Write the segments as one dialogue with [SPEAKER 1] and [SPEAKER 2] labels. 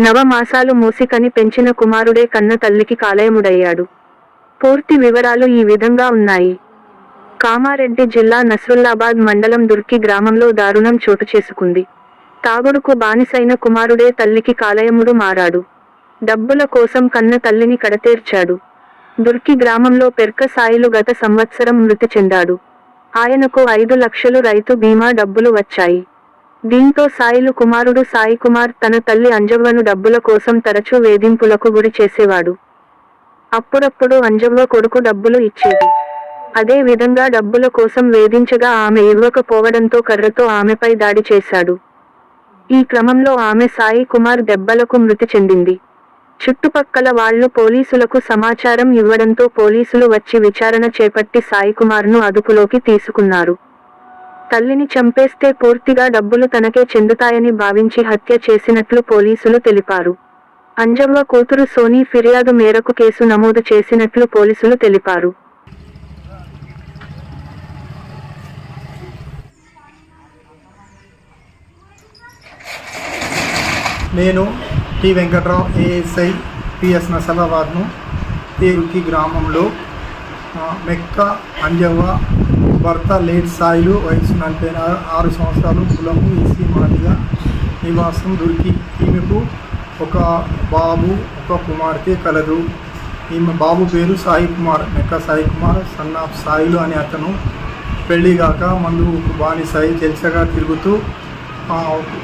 [SPEAKER 1] నవమాసాలు మోసికని పెంచిన కుమారుడే కన్న తల్లికి కాలయముడయ్యాడు పూర్తి వివరాలు ఈ విధంగా ఉన్నాయి. కామారెడ్డి జిల్లా నస్రుల్లాబాద్ మండలం దుర్కి గ్రామంలో దారుణం చోటు చేసుకుంది. తాగుడుకు బానిసైన కుమారుడే తల్లికి కాలయముడు మారాడు. డబ్బుల కోసం కన్న తల్లిని కడతేర్చాడు. దుర్కి గ్రామంలో పెర్క సాయిలు గత సంవత్సరం మృతి చెందాడు. ఆయనకు ఐదు లక్షలు రైతు బీమా డబ్బులు వచ్చాయి. దీంతో సాయిలు కుమారుడు సాయి కుమార్ తన తల్లి అంజవ్వను డబ్బుల కోసం తరచూ వేధింపులకు గురి చేసేవాడు. అప్పుడప్పుడు అంజవ్వ కొడుకు డబ్బులు ఇచ్చేది. అదే విధంగా డబ్బుల కోసం వేధించగా ఆమె ఇవ్వకపోవడంతో కర్రతో ఆమెపై దాడి చేశాడు. ఈ క్రమంలో ఆమె సాయి కుమార్ దెబ్బలకు మృతి చెందింది. చుట్టుపక్కల వాళ్ళు పోలీసులకు సమాచారం ఇవ్వడంతో పోలీసులు వచ్చి విచారణ చేపట్టి సాయి కుమార్ను అదుపులోకి తీసుకున్నారు. తల్లిని చంపేస్తే పూర్తిగా డబ్బులు తనకే చెందుతాయని భావించి హత్య చేసినట్లు పోలీసులు తెలిపారు. అంజవ్వ కూతురు సోనీ ఫిర్యాదు మేరకు కేసు నమోదు చేసినట్లు పోలీసులు తెలిపారు.
[SPEAKER 2] నేను టి వెంకట్రావు ఏఎస్ఐ పిఎస్ నసలాబాద్ను తేరుకి గ్రామంలో మెక్క అంజవ్వ భర్త లేట్ సాయిలు వయసు నలభై ఆరు సంవత్సరాలు కులము ఈసీ మాదిగా నివాసం దొరికి ఈమెకు ఒక బాబు ఒక కుమార్తె కలదు. ఈమె బాబు పేరు సాయి కుమార్ మెక్క సాయి కుమార్ సన్ ఆఫ్ సాయిలు అనే అతను పెళ్ళిగాక మందు బానిసాయి చెల్సగా తిరుగుతూ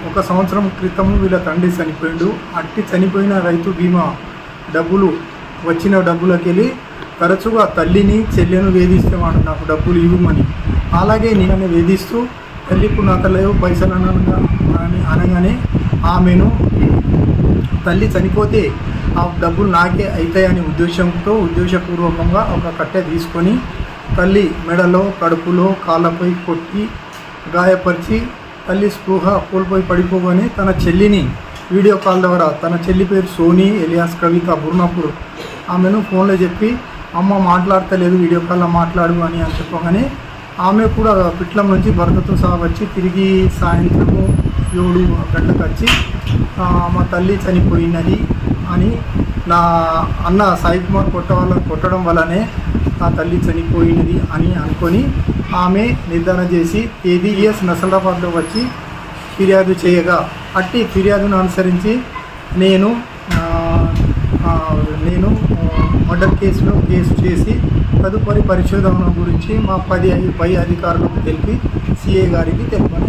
[SPEAKER 2] ఒక సంవత్సరం క్రితం వీళ్ళ తండ్రి చనిపోయిండు. అట్టి చనిపోయిన రైతు బీమా డబ్బులు వచ్చిన డబ్బులకెళ్ళి తరచుగా తల్లిని చెల్లెను వేధిస్తేవాడు నాకు డబ్బులు ఇవ్వమని. అలాగే నేను వేధిస్తూ తల్లికు నాకు లేవు పైసలు అనగా అని అనగానే ఆమెను తల్లి చనిపోతే ఆ డబ్బులు నాకే అవుతాయనే ఉద్దేశంతో ఉద్దేశపూర్వకంగా ఒక కట్టె తీసుకొని తల్లి మెడలో కడుపులో కాళ్ళపై కొట్టి గాయపరిచి తల్లి స్పృహ కోల్పోయి పడిపోగానే తన చెల్లిని వీడియో కాల్ ద్వారా తన చెల్లి పేరు సోనీ ఎలియాస్ కవిత బుర్నాపూర్ ఆమెను ఫోన్లో చెప్పి అమ్మ మాట్లాడతలేదు వీడియో కాల్లో మాట్లాడు అని అని చెప్పగానే ఆమె కూడా పిట్లం నుంచి భర్తతో సహా వచ్చి తిరిగి సాయంత్రము ఏడు గంటలకు వచ్చి ఆ, మా తల్లి చనిపోయినది అని నా అన్న సాయి కుమార్ కొట్ట వల్ల కొట్టడం వల్లనే నా తల్లి చనిపోయినది అని అనుకొని ఆమె నిర్ధారణ చేసి ఏదిఎస్ నసలాబాద్లో వచ్చి ఫిర్యాదు చేయగా అట్టి ఫిర్యాదును అనుసరించి నేను నేను మర్డర్ కేసులో కేసు చేసి తదుపరి పరిశోధన గురించి మా పది పై అధికారులకు తెలిపి సిఏ గారికి తెలిపాను